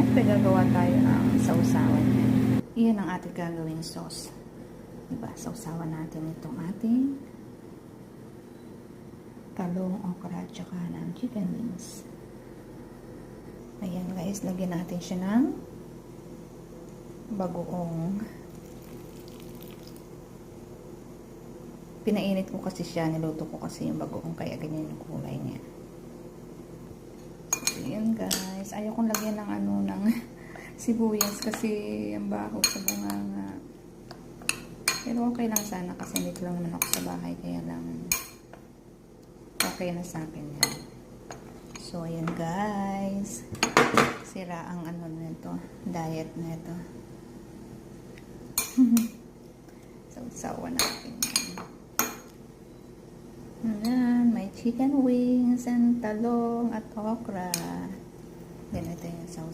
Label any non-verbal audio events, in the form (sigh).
Siyempre, gagawa tayo ng sausawan yan. Iyan ang ating gagawing sauce. Diba? Sausawan natin itong ating talong, okra, tsaka ng chicken wings. Ayan guys, lagyan natin siya ng bagoong pinainit ko kasi siya, niluto ko kasi yung bagoong kaya ganyan yung kulay niya. So, yun guys. Ayaw kong lagyan ng ano, ng (laughs) sibuyas kasi ang baho sa bunganga. Pero okay lang sana kasi dito lang naman ako sa bahay kaya lang okay na sa akin yan. So, ayan guys. Sira ang ano nito, diet nito. (laughs) Sausawa natin yan. Ayan, may chicken wings and talong at okra. Sâu